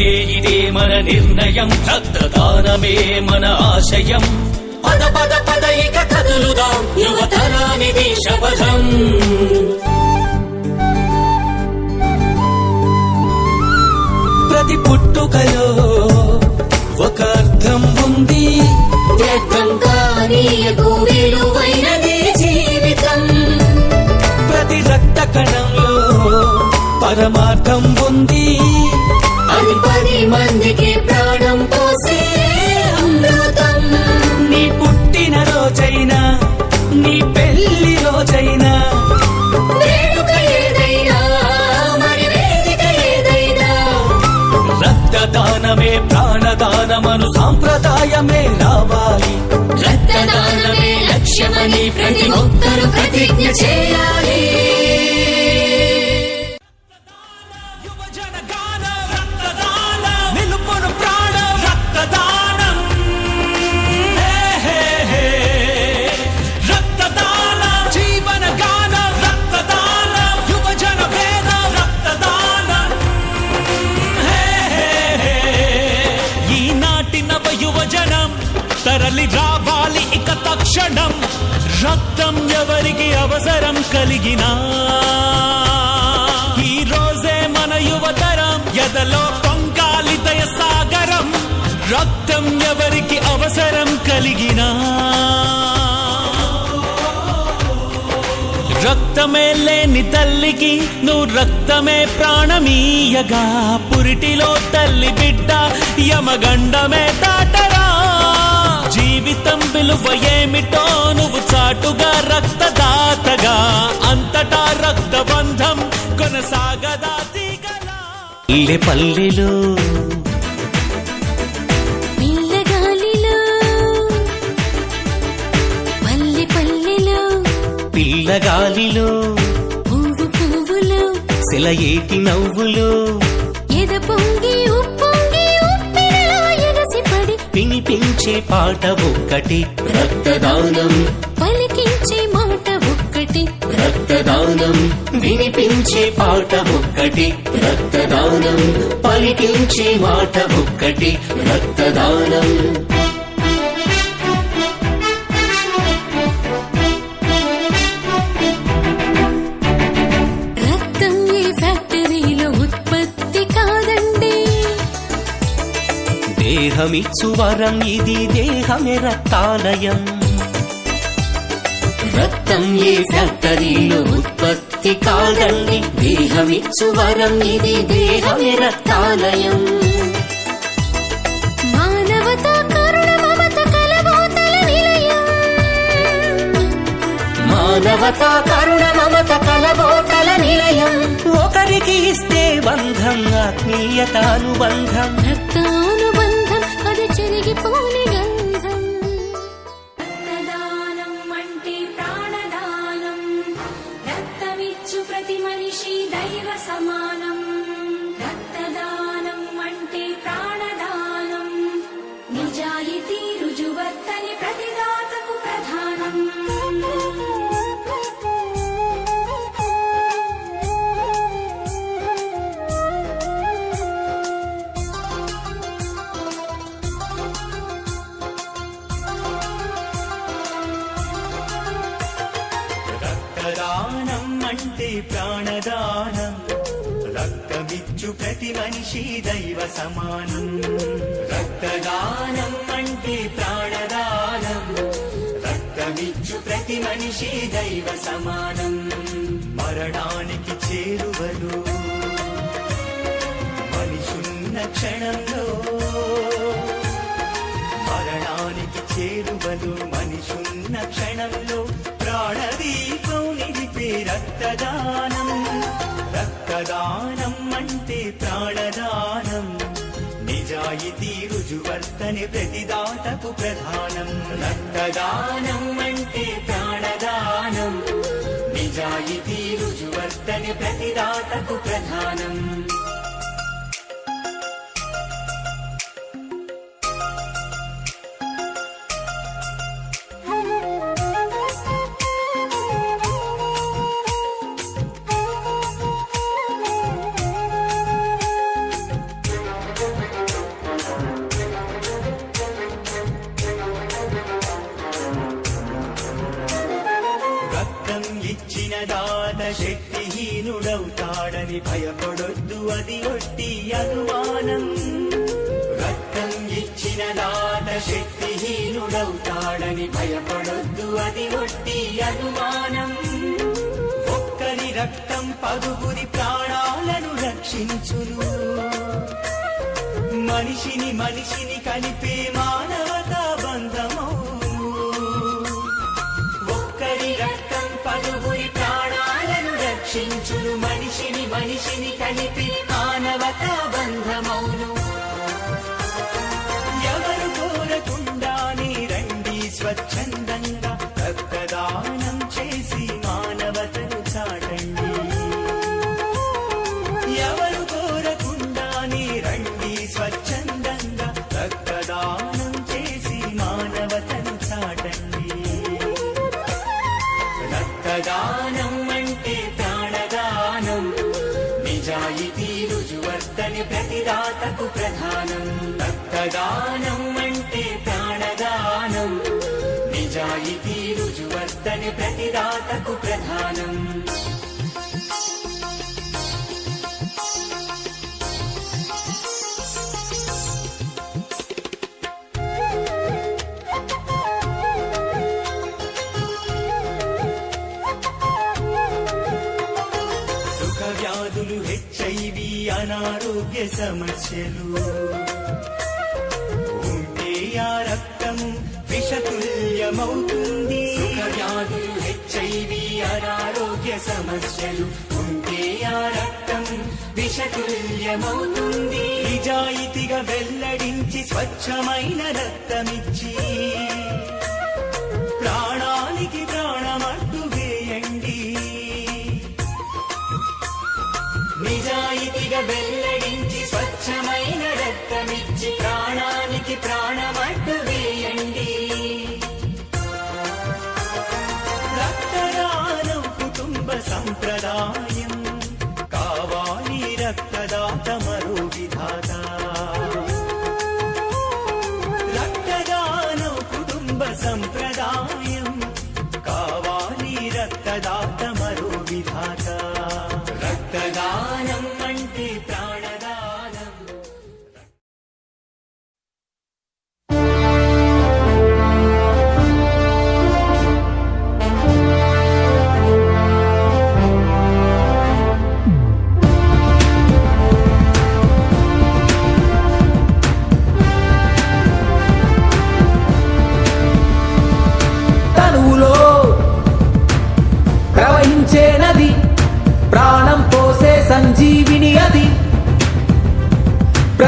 అంటే ఇదే మన నిర్ణయం. రక్తదానమే మన ఆశయం. పద పద పద ఇక కదులుదాం యువతరానిది శపథం ప్రతి పుట్టుకలో ఒక అర్థం ఉంది. వ్యర్థం కానీయకు ప్రాణదానమను సాంప్రదాయమే రావాలి. రక్తదానమే లక్ష్యమని ప్రతి ఒక్కరూ ప్రతిజ్ఞ చేయాలి. క్షణం రక్తం ఎవరికి అవసరం కలిగినా? ఈ రోజే మన యువతరం ఎదలో పొంకాలితయ సాగరం రక్తం ఎవరికి అవసరం కలిగినా? రక్తమే లేని తల్లికి నువ్వు రక్తమే ప్రాణమీయగా పురిటిలో తల్లి విలువ ఏమిటో నువ్వు చాటుగా రక్తదాతగా. అంతటా రక్తబంధం కొనసాగదా పల్లె పల్లెలో. పిల్లగాలిలో పల్లె పల్లెలో. పిల్లగాలిలో పువ్వు పువ్వులో. సెలయేటి నవ్వులో. వినిపించే పాట ఒక్కటి. రక్తదానం. పలికించే మాట ఒక్కటి. రక్తదానం. వినిపించే పాట ఒక్కటి. రక్తదానం. పలికించే మాట ఒక్కటి. రక్తదానం. దేహమిచ్చు వరం ఇది దేహమే రక్తాలయం. రక్తం ఏ ఫ్యాక్టరీలో ఉత్పత్తి కాదండి. దేహమిచ్చు వరం ఇది దేహమే రక్తాలయం. మానవత కరుణ మమత కలబోతల నిలయం. మానవత కరుణ మమత కలబోతల నిలయం. ఒకరికి ఇస్తే బంధం ఆత్మీయత అనుబంధం రక్తానుబంధం ప్రాణదానం రక్తమిచ్చు ప్రతి మనిషి దైవ సమానం. మరణానికి చేరువలు మనిషున్న క్షణంలో మరణానికి చేరువలు మనిషున్న క్షణంలో ప్రాణదీపం నిలిపే రక్తదానం. రక్తదానం అంటే ప్రాణదానం. రుజువర్తని ప్రతిదాతకు ప్రధానం. రక్తదానం అంటే ప్రాణదానం. నిజాయితీ రుజువర్తని ప్రతిదాతకు ప్రధానం. శక్తిహీనుడవుతాడని భయపడొద్దు అది ఒట్టి అనుమానం రక్తం ఇచ్చిన దాత శక్తిహీనుడవుతాడని భయపడొద్దు అది ఒట్టి అనుమానం ఒక్కరి రక్తం పరుగురి ప్రాణాలను రక్షించును. మనిషిని మనిషిని కలిపే మానవతా బంధమౌను దాతకు ప్రధానం. రక్తదానం అంటే ప్రాణదానం. నిజాయితీ రుజువర్తని ప్రతిదాతకు ప్రధానం. అనారోగ్య సమస్యలు ఉంటే ఆ రక్తం విషతుల్యమవుతుంది. వ్యాధులు హెచ్ఐవి అనారోగ్య సమస్యలు. ఉంటే ఆ రక్తం విషతుల్యమవుతుంది. నిజాయితీగా వెల్లడించి స్వచ్ఛమైన రక్తమిచ్చి. ప్రాణానికి ప్రాణమట్టు ప్రాణానికి ప్రాణమట్టు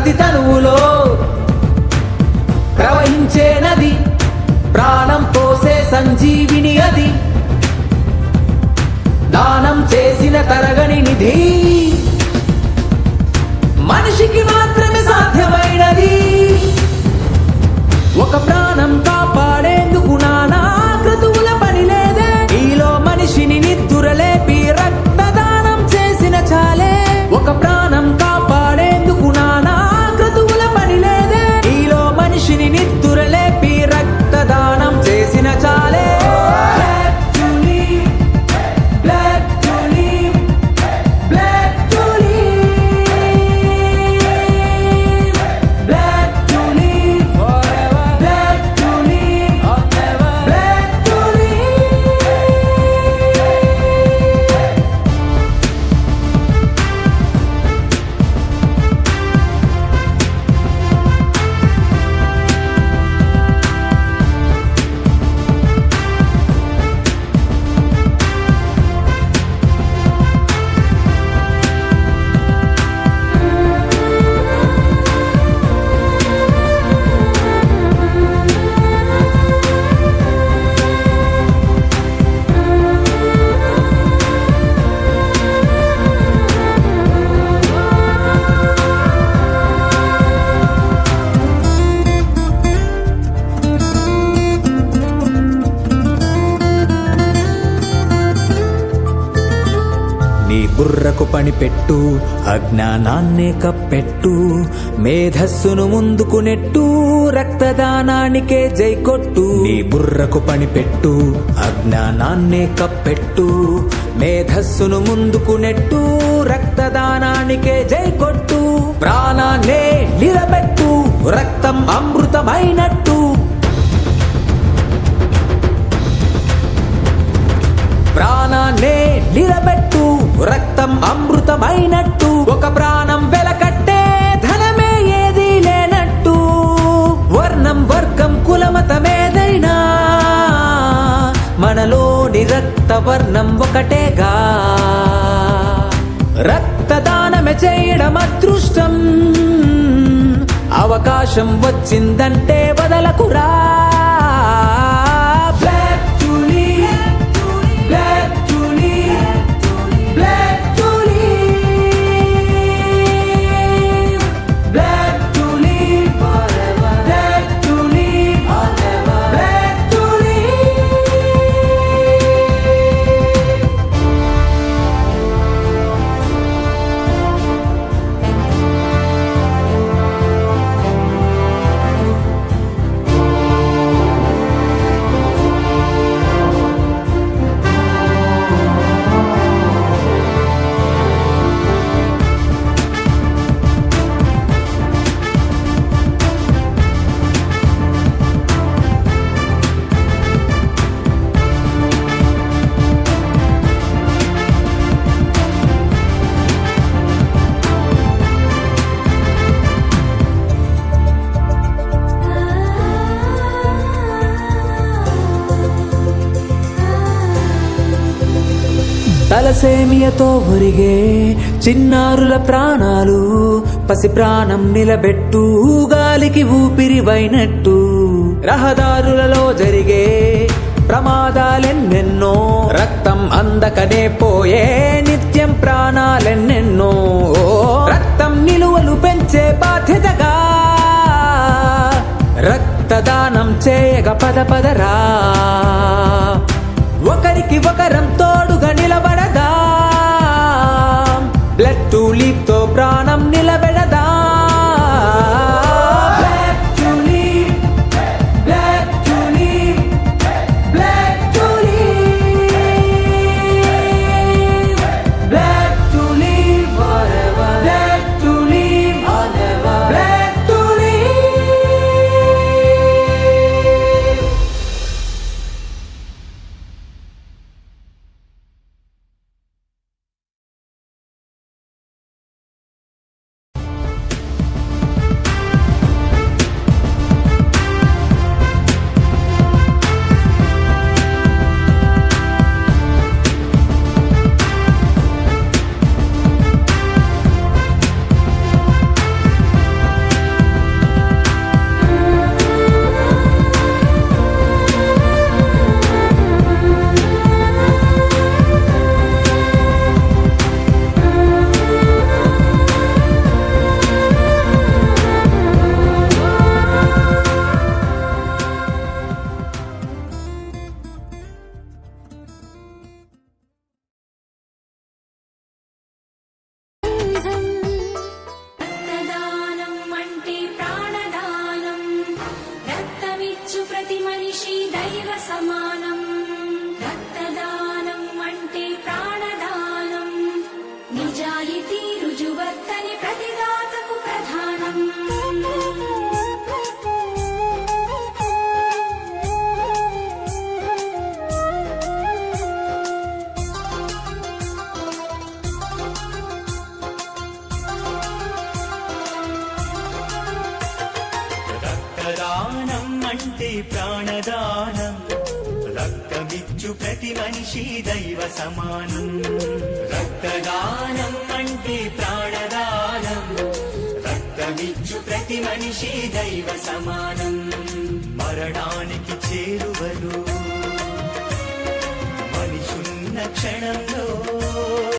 ప్రతి తనువులో ప్రవహించే నది ప్రాణం పోసే సంజీవిని అది. దానం చేసిన తరగని నిధి మనిషికి మాత్రమే సాధ్యమైనది. ఒక ప్రాణం కాపాడేందుకు నానా పని పెట్టు అజ్ఞానాన్నే కప్పెట్టు మేధస్సును ముందుకు నెట్టు రక్తదానానికే జై కొట్టు. నీ బుర్రకు పని పెట్టు అజ్ఞానాన్నే కప్పెట్టు మేధస్సును ముందుకు నెట్టు రక్తదానానికే జై కొట్టు. ప్రాణాన్నే నిలబెట్టు రక్తం అమృతమైనట్టు. ప్రాణాన్నే నిలబెట్టు. రక్తం అమృతమైనట్టు. ఒక ప్రాణం వెలకట్టే ధనమే ఏది లేనట్టు. వర్ణం వర్గం కులమతమేదైనా. మనలోని రక్త వర్ణం ఒకటేగా. రక్తదానమే చేయడం అదృష్టం. అవకాశం వచ్చిందంటే వదలకురా. తలసేమియతో ఒరిగే చిన్నారుల ప్రాణాలు పసి ప్రాణం నిలబెట్టు గాలికి ఊపిరివైనట్టు రహదారులలో జరిగే ప్రమాదాలెన్నెన్నో రక్తం అందకనే పోయే నిత్యం ప్రాణాలెన్నెన్నో. రక్తం నిలువలు పెంచే బాధ్యతగా. రక్తదానం చేయగ పద పదరా. ఒకరికి ఒకరం తోడుగా రక్తదానం అంటే ప్రాణదానం. రక్తమిచ్చు ప్రతి మనిషి దైవ సమానం. రక్తదానం అంటే ప్రాణదానం. రక్తమిచ్చు ప్రతి మనిషి దైవ సమానం. మరణానికి చేరువలు మనిషున్న క్షణంలో